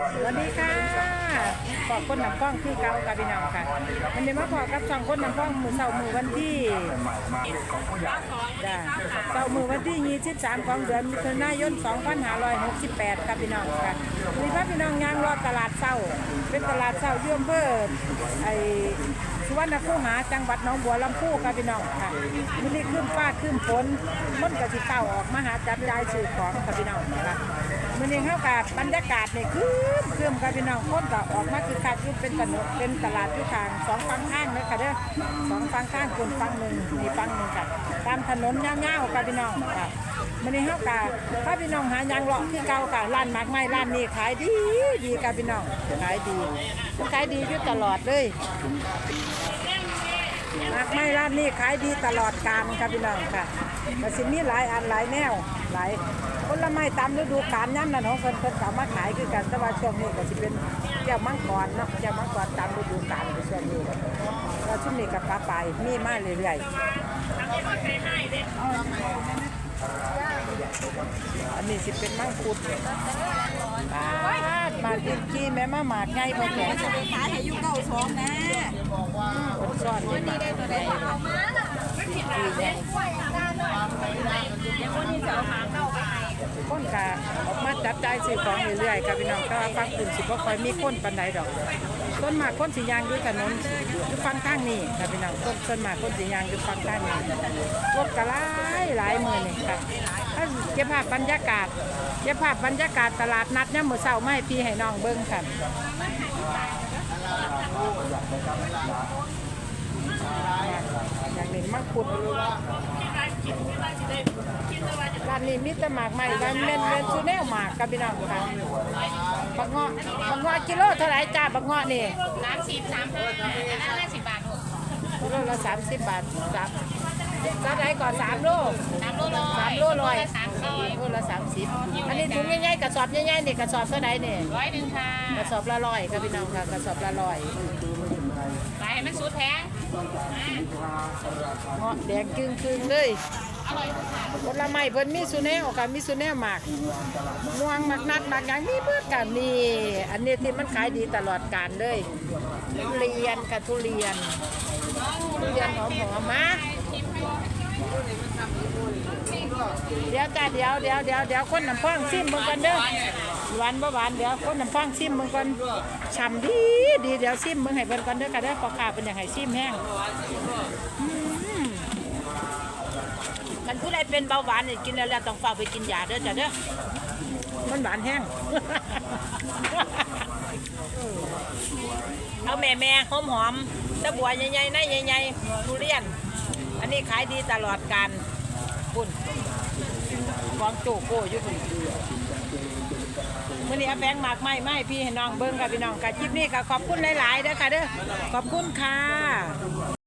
สวัสดีค่ะขอบคนน้ำฟ้องคือเก่ากับพี่น้องค่ะวันนี้มาขอกับสองคนน้ำฟ้องมือเสาร์มือวันที่จ้าเสาร์มือวันที่23ของเดือนมิถุนายน2568กับพี่น้องค่ะมีพระพี่น้องยางรอตลาดเศร้าเป็นตลาดเศร้ายื่อมเภอไอสุวรรณคูหาจังหวัดหนองบัวลำพูกับพี่น้องค่ะมันนี่ขึ้นฟ้าขึ้นฝนมันก็สิเต่าออกมาหาจับยายสื่อของกับพี่น้องค่ะ มื่อนี้เข้ากับบรรยากาศเนี่ยคือเครื่องกับพี่น้องคนก็ออกมาคือคักคือเป็นถนนเป็นตลาดที่ทางสองฝั่งข้างเลยค่ะเด้อสองฝั่งข้างคนฝั่งหนึ่งมีฝั่งหนึ่งค่ะตามถนนยาๆกับพี่น้องค่ะมื่อนี้เข้ากับถ้าพี่น้องหายางเลาะที่เก่าค่ะร้านมากไม้ร้านนี้ขายดีดีกับพี่น้องขายดีขายดีอยู่ตลอดเลยมากไม้ร้านนี้ขายดีตลอดกาลค่ะพี่น้องค่ะแต่สิมีหลายอันหลายแนว หลายผลไม้ตามฤดูกาลย่ำนั่นของเพิ่นเพิ่นก็เอามาขายคือกันแต่ว่าช่วงนี้ก็สิเป็นแก้วมังกรเนาะแก้วมังกรตามฤดูกาลในช่วงนี้แล้วช่วงนี้กับปลาไปมีมาเรื่อยๆอันนี้สิเป็นมังคุดปาดมากินกี้แม่มาหมากไงพอแก่จะไปขายให้อยู่เก้าสองนะคนซ่อนนี่ได้ตัวใดคนกะอ อกมาจับจ่ายซื้อของเรื่อยๆกับพี่น้องแต่ว่าฟังคุณสิบ่ค่อยมีคนปานใดดอกต้นมากคนสียางด้วยถนนอยู่ฟังข้างนี้ค่ะพี่น้องต้นต้นมากคนสียางอยู่ฟังข้างนี้รถกระไล่หลายมือนี่ค่ะถ้าเก็บภาพบรรยากาศเก็บภาพบรรยากาศตลาดนัดเนี่ยามมือเช้าไม่พี่ให้น้องเบิ้งค่ะ อย่างนี้มังคุดร้านนี้มิตรหมากใหม่ร้านเมนเมนซูแนลหมากกับพี่น้องค่ะบักเงาะบักเงาะกิโลเท่าไหร่จ้าบักเงาะนี่สามสิบสามห้าอันนั้นห้าสิบบาทโลละสามสิบบาทสามสามไหนก่อนสามโลสามโลร้อยสามโลร้อยสามสิบโลละสามสิบอันนี้ถุงใหญ่ๆกระสอบใหญ่ๆนี่กระสอบเท่าไหร่นี่ร้อยหนึ่งค่ะกระสอบละร้อยครับพี่น้องค่ะกระสอบละร้อย ขายให้มันสุดแพงเงาะแดงคึ่งๆเลยผลไม้เพิ่นมีสุแนวค่ะมีสุแนวหมากม่วงหมากนัดหมากหยังมีเบิดกันนี่อันนี้ที่มันขายดีตลอดกาลเลยทุเรียนค่ะทุเรียนทุเรียนหอมๆมาเดี๋ยวจ้าเดี๋ยวเดี๋ยวเดี๋ยวเดี๋ยวคนน้ำพองซิมมึงกันเด้อ หวานบ่หวานเดี๋ยวคนน้ำพองซิมมึงกันฉ่ำดีดีเดี๋ยวซิมมึงให้เบิ่งกันเด้อกันเด้อปลาขาเป็นอย่างไรซิมแห้งอันผู้ใดเป็นเบาหวานนี่กินแล้วแล้วต้องฝากไปกินยาเด้อจ้าเด้อมันหวานแห้งเอาแม่แม่หอมหอมตะบัวใหญ่ๆในใหญ่ๆทุเรียน อันนี้ขายดีตลอดการคุณ วางโจโก้อยู่คุณมื่อนี้อาแบงค์หมากไม่ไม่พี่ให้น้องเบิ้งกับพี่น้องกับคลิปนี้ก็ขอบคุณหลายๆเด้อค่ะเด้อขอบคุณค่ะ